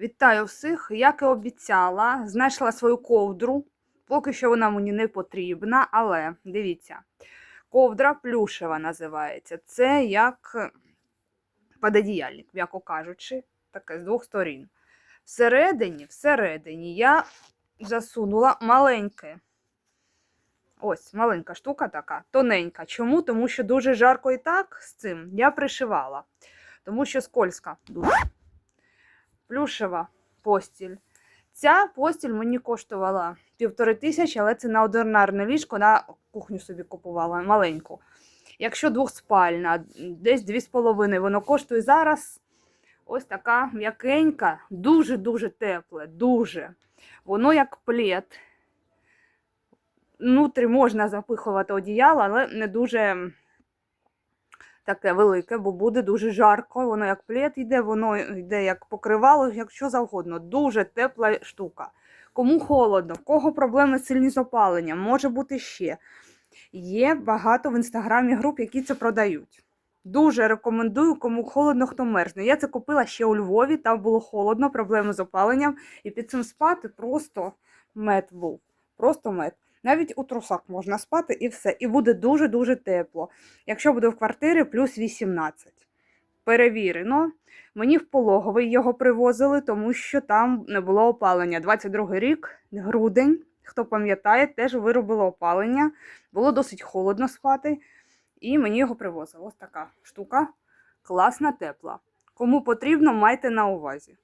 Вітаю всіх! Як і обіцяла, знайшла свою ковдру. Поки що вона мені не потрібна, але дивіться, ковдра плюшева називається. Це як пододіяльник, м'яко кажучи, таке з двох сторін. Всередині, всередині я засунула маленьке. Ось, маленька штука така, тоненька. Чому? Тому що дуже жарко і так з цим я пришивала. Тому що скользка дуже. Плюшева постіль. Ця постіль мені коштувала півтори тисячі, але це на одинарне ліжко на кухню собі купувала маленьку. Якщо двохспальна, десь дві з половиною, воно коштує зараз ось така м'якенька, дуже-дуже тепле, дуже. Воно як плед. Внутрі можна запихувати одіяло, але не дуже таке велике, бо буде дуже жарко. Воно як плед йде, воно йде як покривало, як що завгодно. Дуже тепла штука. Кому холодно, в кого проблеми сильні з опаленням, може бути ще. Є багато в інстаграмі груп, які це продають. Дуже рекомендую, кому холодно, хто мерзне. Я це купила ще у Львові, там було холодно, проблеми з опаленням, і під цим спати просто мед був. Просто мед. Навіть у трусах можна спати і все. І буде дуже-дуже тепло. Якщо буде в квартирі, плюс 18. Перевірено. Мені в пологовий його привозили, тому що там не було опалення. 22 рік, грудень, хто пам'ятає, теж виробило опалення. Було досить холодно спати. І мені його привозили. Ось така штука. Класна, тепла. Кому потрібно, майте на увазі.